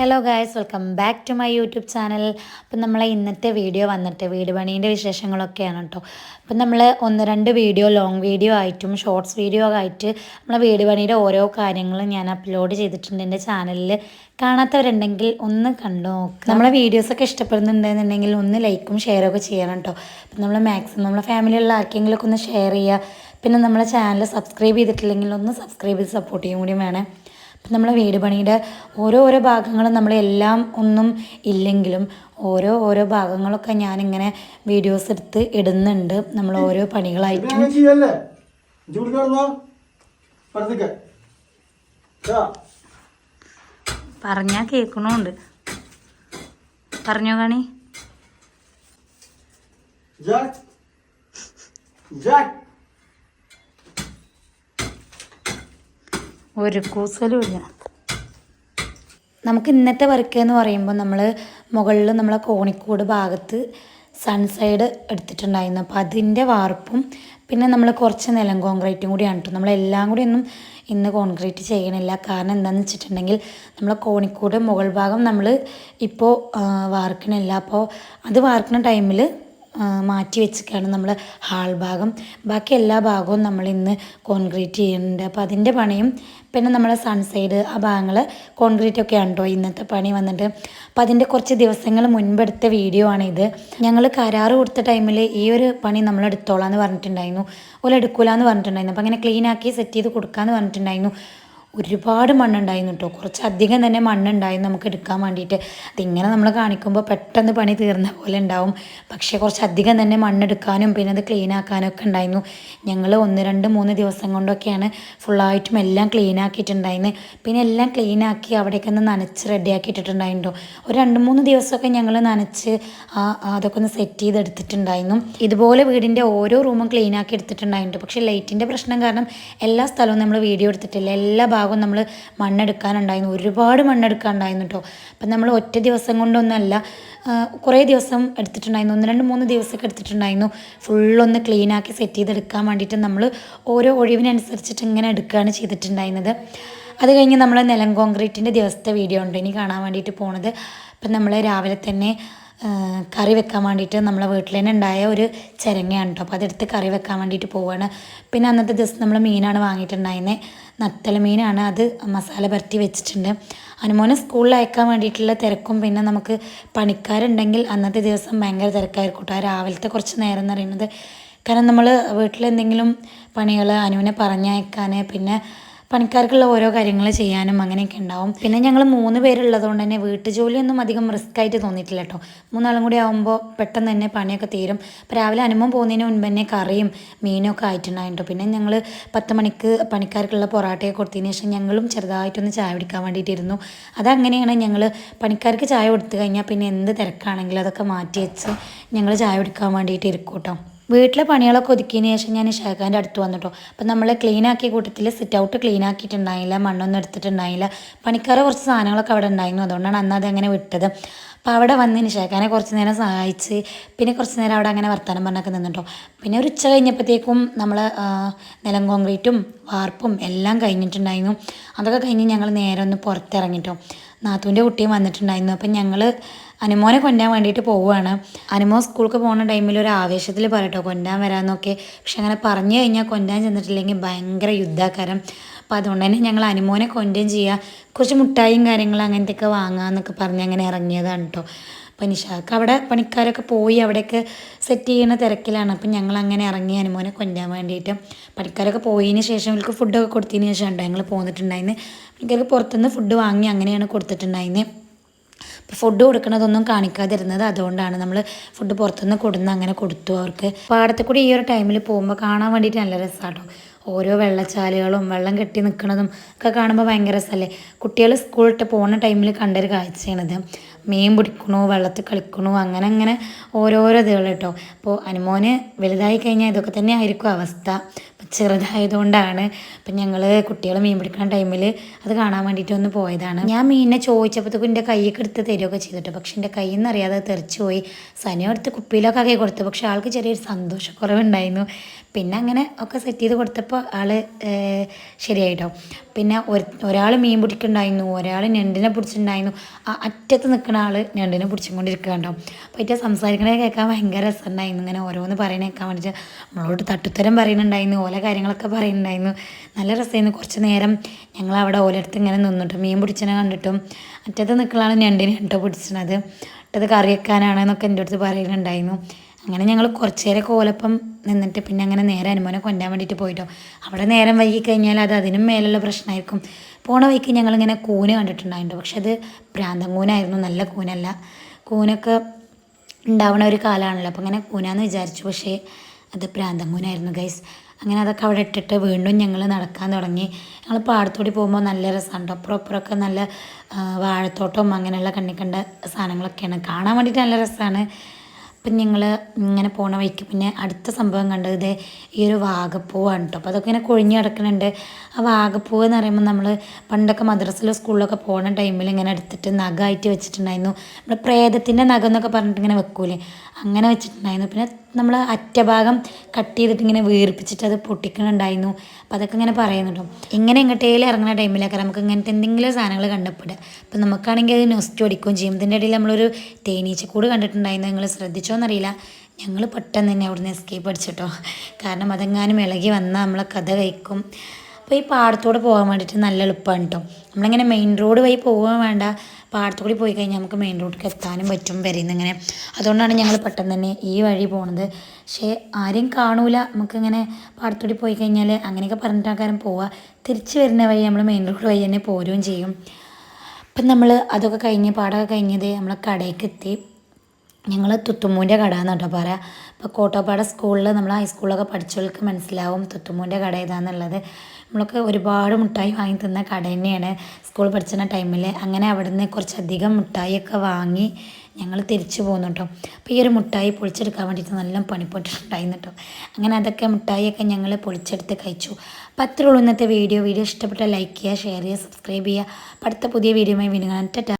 Hello guys welcome back to my YouTube channel അപ്പം നമ്മളെ ഇന്നത്തെ വീഡിയോ വന്നിട്ട് വീട് പണീന്റെ വിശേഷങ്ങളൊക്കെയാണ് കേട്ടോ അപ്പം നമ്മൾ ഒന്ന് രണ്ട് വീഡിയോ ലോങ് വീഡിയോ ആയിട്ടും ഷോർട്സ് വീഡിയോ ആയിട്ട് നമ്മളെ വീട് പണിയുടെ ഓരോ കാര്യങ്ങളും ഞാൻ അപ്ലോഡ് ചെയ്തിട്ടുണ്ട് എന്റെ ചാനലിൽ കാണാത്തവരുണ്ടെങ്കിൽ ഒന്ന് കണ്ടു നോക്കുക നമ്മളെ വീഡിയോസൊക്കെ ഇഷ്ടപ്പെടുന്നുണ്ടെന്നുണ്ടെങ്കിൽ ഒന്ന് ലൈക്കും ഷെയറും ഒക്കെ ചെയ്യണം കേട്ടോ അപ്പം നമ്മൾ മാക്സിമം നമ്മളെ ഫാമിലിയുള്ള ആർക്കെങ്കിലുമൊക്കെ ഒന്ന് ഷെയർ ചെയ്യുക പിന്നെ നമ്മളെ ചാനൽ സബ്സ്ക്രൈബ് ചെയ്തിട്ടില്ലെങ്കിൽ ഒന്ന് സബ്സ്ക്രൈബ് ചെയ്ത് സപ്പോർട്ട് ചെയ്യും കൂടി വേണേ. നമ്മളെ വീട് പണിയുടെ ഓരോ ഓരോ ഭാഗങ്ങളും നമ്മളെല്ലാം ഒന്നും ഇല്ലെങ്കിലും ഓരോ ഓരോ ഭാഗങ്ങളൊക്കെ ഞാനിങ്ങനെ വീഡിയോസ് എടുത്ത് ഇടുന്നുണ്ട്. നമ്മൾ ഓരോ പണികളായിട്ടും. പറഞ്ഞാ കേക്കണുണ്ട് പറഞ്ഞോ കാണി. ജാക്ക്. ജാക്ക്. ഒരു കൂസലും ഇല്ല. നമുക്ക് ഇന്നത്തെ വർക്ക് എന്ന് പറയുമ്പോൾ നമ്മൾ മുകളിൽ നമ്മളെ കോണിക്കൂട് ഭാഗത്ത് സൺസൈഡ് എടുത്തിട്ടുണ്ടായിരുന്നു. അപ്പോൾ അതിന്റെ വാർപ്പും പിന്നെ നമ്മൾ കുറച്ച് നിലം കോൺക്രീറ്റും കൂടിയാണ് കേട്ടോ നമ്മളെല്ലാം കൂടി ഒന്നും ഇന്ന് കോൺക്രീറ്റ് ചെയ്യണില്ല. കാരണം എന്താണെന്ന് വെച്ചിട്ടുണ്ടെങ്കിൽ നമ്മളെ കോണിക്കൂട് മുകൾ ഭാഗം നമ്മൾ ഇപ്പോൾ വാർക്കണില്ല. അപ്പോൾ അത് വാർക്കുന്ന ടൈമിൽ മാറ്റി വെച്ചിട്ടാണ് നമ്മൾ ഹാൾ ഭാഗം. ബാക്കി എല്ലാ ഭാഗവും നമ്മൾ ഇന്ന് കോൺക്രീറ്റ് ചെയ്യുന്നുണ്ട്. അപ്പോൾ അതിന്റെ പണിയും പിന്നെ നമ്മളെ സൺസൈഡ് ആ ഭാഗങ്ങൾ കോൺക്രീറ്റ് ഒക്കെ കേട്ടോ ഇന്നത്തെ പണി വന്നിട്ട്. അപ്പോൾ അതിന്റെ കുറച്ച് ദിവസങ്ങൾ മുൻപെടുത്ത വീഡിയോ ആണിത് ഞങ്ങൾ കരാറ് കൊടുത്ത ടൈമിൽ ഈ ഒരു പണി നമ്മൾ എടുത്തോളാം എന്ന് പറഞ്ഞിട്ടുണ്ടായിരുന്നു. ഓല എടുക്കൂലെന്ന് പറഞ്ഞിട്ടുണ്ടായിരുന്നു. അപ്പോൾ അങ്ങനെ ക്ലീൻ ആക്കി സെറ്റ് ചെയ്ത് കൊടുക്കാമെന്ന് പറഞ്ഞിട്ടുണ്ടായിരുന്നു. ഒരുപാട് മണ്ണുണ്ടായിരുന്നു കേട്ടോ കുറച്ചധികം തന്നെ മണ്ണുണ്ടായിരുന്നു നമുക്ക് എടുക്കാൻ വേണ്ടിയിട്ട്. അതിങ്ങനെ നമ്മൾ കാണിക്കുമ്പോൾ പെട്ടെന്ന് പണി തീർന്ന പോലെ ഉണ്ടാവും. പക്ഷേ കുറച്ചധികം തന്നെ മണ്ണെടുക്കാനും പിന്നെ അത് ക്ലീൻ ആക്കാനൊക്കെ ഉണ്ടായിരുന്നു. ഞങ്ങൾ ഒന്ന് രണ്ട് മൂന്ന് ദിവസം കൊണ്ടൊക്കെയാണ് ഫുള്ളായിട്ടും എല്ലാം ക്ലീൻ ആക്കിയിട്ടുണ്ടായിരുന്നു. പിന്നെ എല്ലാം ക്ലീൻ ആക്കി അവിടേക്ക് ഒന്ന് നനച്ച് റെഡി ആക്കിയിട്ടുണ്ടായിരുന്നു ഒരു രണ്ട് മൂന്ന് ദിവസമൊക്കെ ഞങ്ങൾ നനച്ച് അതൊക്കെ ഒന്ന് സെറ്റ് ചെയ്തെടുത്തിട്ടുണ്ടായിരുന്നു. ഇതുപോലെ വീടിന്റെ ഓരോ റൂമും ക്ലീൻ ആക്കി എടുത്തിട്ടുണ്ടായിരുന്നു പക്ഷേ ലൈറ്റിന്റെ പ്രശ്നം കാരണം എല്ലാ സ്ഥലവും നമ്മൾ വീഡിയോ എടുത്തിട്ടില്ല. എല്ലാ ഭാഗവും നമ്മൾ മണ്ണെടുക്കാനുണ്ടായിരുന്നു. ഒരുപാട് മണ്ണെടുക്കാനുണ്ടായിരുന്നു കേട്ടോ അപ്പം നമ്മൾ ഒറ്റ ദിവസം കൊണ്ടൊന്നല്ല കുറേ ദിവസം എടുത്തിട്ടുണ്ടായിരുന്നു. ഒന്ന് രണ്ട് മൂന്ന് ദിവസമൊക്കെ എടുത്തിട്ടുണ്ടായിരുന്നു. ഫുള്ളൊന്ന് ക്ലീനാക്കി സെറ്റ് ചെയ്തെടുക്കാൻ വേണ്ടിയിട്ട് നമ്മൾ ഓരോ ഒഴിവിനനുസരിച്ചിട്ട് ഇങ്ങനെ എടുക്കുകയാണ് ചെയ്തിട്ടുണ്ടായിരുന്നത്. അത് കഴിഞ്ഞ് നമ്മൾ നിലം കോൺക്രീറ്റിന്റെ ദിവസത്തെ വീഡിയോ ഉണ്ട്. ഇനി കാണാൻ വേണ്ടിയിട്ട് പോണത്. അപ്പം നമ്മൾ രാവിലെ തന്നെ കറി വെക്കാൻ വേണ്ടിയിട്ട് നമ്മളെ വീട്ടിൽ തന്നെ ഉണ്ടായ ഒരു ചിരങ്ങയാണ് കേട്ടോ അപ്പോൾ അതെടുത്ത് കറി വെക്കാൻ വേണ്ടിയിട്ട് പോവുകയാണ് പിന്നെ അന്നത്തെ ദിവസം നമ്മൾ മീനാണ് വാങ്ങിയിട്ടുണ്ടായിരുന്നത് നത്തല മീനാണ് അത് മസാല പരത്തി വെച്ചിട്ടുണ്ട്. അനുമോനെ സ്കൂളിൽ അയക്കാൻ വേണ്ടിയിട്ടുള്ള തിരക്കും പിന്നെ നമുക്ക് പണിക്കാരുണ്ടെങ്കിൽ അന്നത്തെ ദിവസം ഭയങ്കര തിരക്കായിരിക്കും കേട്ടോ രാവിലത്തെ കുറച്ച് നേരം എന്ന് പറയുന്നത്. കാരണം നമ്മൾ വീട്ടിലെന്തെങ്കിലും പണികൾ അനുവിനെ പറഞ്ഞയക്കാൻ പിന്നെ പണിക്കാർക്കുള്ള ഓരോ കാര്യങ്ങൾ ചെയ്യാനും അങ്ങനെയൊക്കെ ഉണ്ടാവും. പിന്നെ ഞങ്ങൾ മൂന്ന് പേരുള്ളതുകൊണ്ട് തന്നെ വീട്ടു ജോലിയൊന്നും അധികം റിസ്ക് ആയിട്ട് തോന്നിയിട്ടില്ല കേട്ടോ മൂന്നാളും കൂടി ആകുമ്പോൾ പെട്ടെന്ന് തന്നെ പണിയൊക്കെ തീരും. അപ്പോൾ രാവിലെ അനുമം പോകുന്നതിന് മുൻപ് തന്നെ കറിയും മീനും ഒക്കെ ആയിട്ടുണ്ടായിട്ടോ പിന്നെ ഞങ്ങൾ പത്ത് മണിക്ക് പണിക്കാർക്കുള്ള പൊറാട്ടയൊക്കെ കൊടുത്തതിന് ശേഷം ഞങ്ങളും ചെറുതായിട്ടൊന്ന് ചായ കുടിക്കാൻ വേണ്ടിയിട്ടിരുന്നു. അതങ്ങനെയാണ് ഞങ്ങൾ പണിക്കാർക്ക് ചായ കൊടുത്തു കഴിഞ്ഞാൽ പിന്നെ എന്ത് തിരക്കാണെങ്കിലും അതൊക്കെ മാറ്റി വെച്ച് ഞങ്ങൾ ചായ കുടിക്കാൻ വേണ്ടിയിട്ട് ഇരിക്കും കേട്ടോ വീട്ടിലെ പണികളൊക്കെ ഒതുക്കിയതിന് ശേഷം ഞാൻ ഷാഖാന്റെ അടുത്ത് വന്നിട്ടോ. അപ്പം നമ്മൾ ക്ലീൻ ആക്കിയ കൂട്ടത്തിൽ സിറ്റ് ഔട്ട് ക്ലീൻ ആക്കിയിട്ടുണ്ടായില്ല മണ്ണൊന്നും എടുത്തിട്ടുണ്ടായില്ല. പണിക്കാർ കുറച്ച് സാധനങ്ങളൊക്കെ അവിടെ ഉണ്ടായിരുന്നു. അതുകൊണ്ടാണ് അന്ന് അത് അങ്ങനെ വിട്ടത്. അപ്പോൾ അവിടെ വന്ന് നിഷാഖാനെ കുറച്ച് നേരം സഹായിച്ച് പിന്നെ കുറച്ച് നേരം അവിടെ അങ്ങനെ വർത്തമാനം പറഞ്ഞൊക്കെ നിന്നിട്ടോ. പിന്നെ ഒരു ഉച്ച കഴിഞ്ഞപ്പോഴത്തേക്കും നമ്മൾ നിലം കോൺക്രീറ്റും വാർപ്പും എല്ലാം കഴിഞ്ഞിട്ടുണ്ടായിരുന്നു. അതൊക്കെ കഴിഞ്ഞ് ഞങ്ങൾ നേരെ ഒന്ന് പുറത്തിറങ്ങിട്ടോ. നാത്തൂന്റെ കുട്ടിയും വന്നിട്ടുണ്ടായിരുന്നു. അപ്പം ഞങ്ങൾ അനുമോനെ കൊണ്ടാൻ വേണ്ടിയിട്ട് പോവുകയാണ് അനുമോ സ്കൂൾക്ക് പോകുന്ന ടൈമിൽ ഒരു ആവേശത്തിൽ പറയട്ടോ കൊണ്ടാൻ വരാമെന്നൊക്കെ പക്ഷെ അങ്ങനെ പറഞ്ഞു കഴിഞ്ഞാൽ കൊണ്ടാൻ ചെന്നിട്ടില്ലെങ്കിൽ ഭയങ്കര യുദ്ധാക്കാരം. അപ്പം അതുകൊണ്ട് തന്നെ ഞങ്ങൾ അനുമോനെ കൊണ്ടേം ചെയ്യുക കുറച്ച് മുട്ടായും കാര്യങ്ങളും അങ്ങനത്തെയൊക്കെ വാങ്ങാമെന്നൊക്കെ പറഞ്ഞ് അങ്ങനെ ഇറങ്ങിയതാണ് കേട്ടോ അപ്പോൾ നിഷാക്ക് അവിടെ പണിക്കാരൊക്കെ പോയി അവിടെയൊക്കെ സെറ്റ് ചെയ്യുന്ന തിരക്കിലാണ്. അപ്പം ഞങ്ങൾ അങ്ങനെ ഇറങ്ങി അനുമോനെ കൊല്ലാൻ വേണ്ടിയിട്ട്. പണിക്കാരൊക്കെ പോയതിന് ശേഷം അവർക്ക് ഫുഡൊക്കെ കൊടുത്തതിന് ശേഷം ഉണ്ടോ ഞങ്ങൾ പോന്നിട്ടുണ്ടായിരുന്നു പണിക്കാർക്ക് പുറത്തുനിന്ന് ഫുഡ് വാങ്ങി അങ്ങനെയാണ് കൊടുത്തിട്ടുണ്ടായിരുന്നത് ഫുഡ് കൊടുക്കണതൊന്നും കാണിക്കാതിരുന്നത് അതുകൊണ്ടാണ് നമ്മൾ ഫുഡ് പുറത്തുനിന്ന് കൊടുന്ന് അങ്ങനെ കൊടുത്തു അവർക്ക്. പാടത്തെ കൂടി ഈ ഒരു ടൈമിൽ പോകുമ്പോൾ കാണാൻ വേണ്ടിയിട്ട് നല്ല രസമാണ് ഓരോ വെള്ളച്ചാലുകളും വെള്ളം കെട്ടി നിൽക്കുന്നതും ഒക്കെ കാണുമ്പോൾ ഭയങ്കര രസമല്ലേ കുട്ടികൾ സ്കൂളിട്ട് പോകുന്ന ടൈമിൽ കണ്ടൊരു കാഴ്ചയാണിത്. മീൻ പിടിക്കണു വെള്ളത്തിൽ കളിക്കണു അങ്ങനെ അങ്ങനെ ഓരോരോ ഇതുകൾ കേട്ടോ. അപ്പോൾ അനുമോന് വലുതായി കഴിഞ്ഞാൽ ഇതൊക്കെ തന്നെ ആയിരിക്കും അവസ്ഥ. ചെറുതായതുകൊണ്ടാണ് അപ്പം ഞങ്ങൾ കുട്ടികൾ മീൻ പിടിക്കുന്ന ടൈമിൽ അത് കാണാൻ വേണ്ടിയിട്ട് ഒന്ന് പോയതാണ്. ഞാൻ മീനിനെ ചോദിച്ചപ്പോഴത്തേക്കും എന്റെ കൈയ്യൊക്കെ എടുത്ത് തരികയൊക്കെ ചെയ്തിട്ട് പക്ഷെ എന്റെ കയ്യിൽ നിന്ന് അറിയാതെ തെറിച്ച് പോയി. സനിയോ എടുത്ത് കുപ്പിയിലൊക്കെ ആക്കി കൊടുത്തു പക്ഷെ ആൾക്ക് ചെറിയൊരു സന്തോഷക്കുറവുണ്ടായിരുന്നു. പിന്നെ അങ്ങനെ ഒക്കെ സെറ്റ് ചെയ്ത് കൊടുത്തപ്പോൾ ആൾ ശരിയായിട്ടോ. പിന്നെ ഒരാൾ മീൻ പിടിക്കുന്നുണ്ടായിരുന്നു ഒരാൾ ഞണ്ടിനെ പിടിച്ചിട്ടുണ്ടായിരുന്നു. ആ അറ്റത്ത് നിൽക്കുന്ന ആൾ ഞണ്ടിനെ പിടിച്ചുകൊണ്ടിരിക്കുകയുണ്ടാവും അപ്പോൾ ഏറ്റവും സംസാരിക്കണേ കേൾക്കാൻ ഭയങ്കര രസമുണ്ടായിരുന്നു. ഇങ്ങനെ ഓരോന്ന് പറയണ കേൾക്കാൻ വേണ്ടിയിട്ട് നമ്മളോട് തട്ടുത്തരം പറയുന്നുണ്ടായിരുന്നു ഓല കാര്യങ്ങളൊക്കെ പറയുന്നുണ്ടായിരുന്നു. നല്ല രസമായിരുന്നു. കുറച്ച് നേരം ഞങ്ങൾ അവിടെ ഓലടുത്ത് ഇങ്ങനെ നിന്നിട്ട് മീൻ പിടിച്ചതിനെ കണ്ടിട്ടും അറ്റത്ത് നിൽക്കുന്ന ആൾ ഞണ്ടിനെ കേട്ടോ പിടിച്ചത് ഇട്ടത് കറി വെക്കാനാണെന്നൊക്കെ എന്റെ അടുത്ത് പറയുന്നുണ്ടായിരുന്നു. അങ്ങനെ ഞങ്ങൾ കുറച്ച് നേരം കോലപ്പം നിന്നിട്ട് പിന്നെ അങ്ങനെ നേരെ അനുമോനെ കൊണ്ടാൻ വേണ്ടിയിട്ട് പോയിട്ടോ. അവിടെ നേരം വൈകി കഴിഞ്ഞാൽ അത് അതിനും മേലുള്ള പ്രശ്നമായിരിക്കും. പോണ വഴിക്ക് ഞങ്ങളിങ്ങനെ കൂന് കണ്ടിട്ടുണ്ടായിട്ടോ പക്ഷെ അത് പ്രാന്തം കൂനായിരുന്നു നല്ല കൂനല്ല. കൂനൊക്കെ ഉണ്ടാവണ ഒരു കാലമാണല്ലോ അപ്പോൾ അങ്ങനെ കൂനാന്ന് വിചാരിച്ചു. പക്ഷേ അത് പ്രാന്തം കൂനായിരുന്നു ഗൈസ് അങ്ങനെ അതൊക്കെ അവിടെ ഇട്ടിട്ട് വീണ്ടും ഞങ്ങൾ നടക്കാൻ തുടങ്ങി. ഞങ്ങൾ പാടത്തോടി പോകുമ്പോൾ നല്ല രസമുണ്ട്. അപ്പുറം അപ്പുറമൊക്കെ നല്ല വാഴത്തോട്ടം അങ്ങനെയുള്ള കണ്ണിക്കണ്ട സാധനങ്ങളൊക്കെയാണ്. കാണാൻ വേണ്ടിയിട്ട് നല്ല രസമാണ്. അപ്പം ഞങ്ങൾ ഇങ്ങനെ പോണ വഴിക്ക് പിന്നെ അടുത്ത സംഭവം കണ്ടത് ഇത് ഈ ഒരു വാഗപ്പൂവാണ് കേട്ടോ അപ്പോൾ അതൊക്കെ ഇങ്ങനെ കൊഴിഞ്ഞ് കിടക്കുന്നുണ്ട് ആ വാഗപ്പൂവ് എന്ന് പറയുമ്പോൾ നമ്മൾ പണ്ടൊക്കെ മദ്രസയിലോ സ്കൂളിലൊക്കെ പോണ ടൈമിൽ ഇങ്ങനെ എടുത്തിട്ട് നഖമായിട്ട് വെച്ചിട്ടുണ്ടായിരുന്നു. നമ്മൾ പ്രേതത്തിന്റെ നഖം എന്നൊക്കെ പറഞ്ഞിട്ട് ഇങ്ങനെ വെക്കൂലേ? അങ്ങനെ വെച്ചിട്ടുണ്ടായിരുന്നു. പിന്നെ നമ്മൾ അറ്റഭാഗം കട്ട് ചെയ്തിട്ട് ഇങ്ങനെ വീർപ്പിച്ചിട്ട് അത് പൊട്ടിക്കണുണ്ടായിരുന്നു. അപ്പം അതൊക്കെ ഇങ്ങനെ പറയുന്നുണ്ടോ ഇങ്ങനെ എങ്ങോട്ടേലും ഇറങ്ങുന്ന ടൈമിലൊക്കെ നമുക്ക് ഇങ്ങനത്തെ എന്തെങ്കിലും സാധനങ്ങൾ കണ്ടപ്പെടുക അപ്പം നമുക്കാണെങ്കിൽ അത് നൊസ്റ്റ് അടിക്കുകയും ചെയ്യും. ഇതിന്റെ ഇടയിൽ നമ്മളൊരു തേനീച്ചക്കൂട് കണ്ടിട്ടുണ്ടായിരുന്നു. നിങ്ങൾ ശ്രദ്ധിച്ചോന്നറിയില്ല ഞങ്ങൾ പെട്ടെന്ന് തന്നെ അവിടുന്ന് എസ്കേപ്പ് അടിച്ചിട്ടോ. കാരണം അതെങ്ങാനും ഇളകി വന്നാൽ നമ്മളെ കഥ കഴിക്കും. അപ്പോൾ ഈ പാടത്തോടെ പോകാൻ വേണ്ടിയിട്ട് നല്ല എളുപ്പമാണ് കേട്ടോ നമ്മളിങ്ങനെ മെയിൻ റോഡ് വഴി പോകാൻ വേണ്ട. പാടത്തോടെ പോയി കഴിഞ്ഞാൽ നമുക്ക് മെയിൻ റോഡിലേക്ക് എത്താനും പറ്റും വരുന്ന ഇങ്ങനെ അതുകൊണ്ടാണ് ഞങ്ങൾ പെട്ടെന്ന് തന്നെ ഈ വഴി പോണത്. പക്ഷേ ആരെയും കാണൂല. നമുക്കിങ്ങനെ പാടത്തോടെ പോയി കഴിഞ്ഞാൽ അങ്ങനെയൊക്കെ പറഞ്ഞിട്ട് ആൾക്കാരും പോവുക തിരിച്ച് വരുന്ന വഴി നമ്മൾ മെയിൻ റോഡ് വഴി തന്നെ പോരുകയും ചെയ്യും. അപ്പം നമ്മൾ അതൊക്കെ കഴിഞ്ഞ് പാടമൊക്കെ കഴിഞ്ഞത് നമ്മളെ കടയ്ക്ക് എത്തി. ഞങ്ങൾ തുത്തുമ്മൂന്റെ കട എന്ന് കേട്ടോ പറയാം. ഇപ്പോൾ കോട്ടപ്പാട സ്കൂളിൽ നമ്മൾ ഹൈസ്കൂളിലൊക്കെ പഠിച്ചവർക്ക് മനസ്സിലാവും തുത്തുമ്മൂന്റെ കട ഏതാണെന്നുള്ളത് നമ്മളൊക്കെ ഒരുപാട് മിഠായി വാങ്ങി തിന്ന കട തന്നെയാണ്. സ്കൂൾ പഠിച്ചിരുന്ന ടൈമിൽ അങ്ങനെ അവിടെ നിന്ന് കുറച്ചധികം മിഠായിയൊക്കെ വാങ്ങി ഞങ്ങൾ തിരിച്ചു പോകുന്നു കേട്ടോ അപ്പോൾ ഈ ഒരു മിഠായി പൊളിച്ചെടുക്കാൻ വേണ്ടിയിട്ട് നല്ല പണിപ്പെട്ടിട്ടുണ്ടായിരുന്നു കേട്ടോ അങ്ങനെ അതൊക്കെ മിഠായിയൊക്കെ ഞങ്ങൾ പൊളിച്ചെടുത്ത് കഴിച്ചു. അപ്പോൾ അത്രേ ഉള്ളൂ ഇന്നത്തെ വീഡിയോ. വീഡിയോ ഇഷ്ടപ്പെട്ട ലൈക്ക് ചെയ്യുക ഷെയർ ചെയ്യുക സബ്സ്ക്രൈബ് ചെയ്യുക. അടുത്ത പുതിയ വീഡിയോയുമായി വീണ്ടും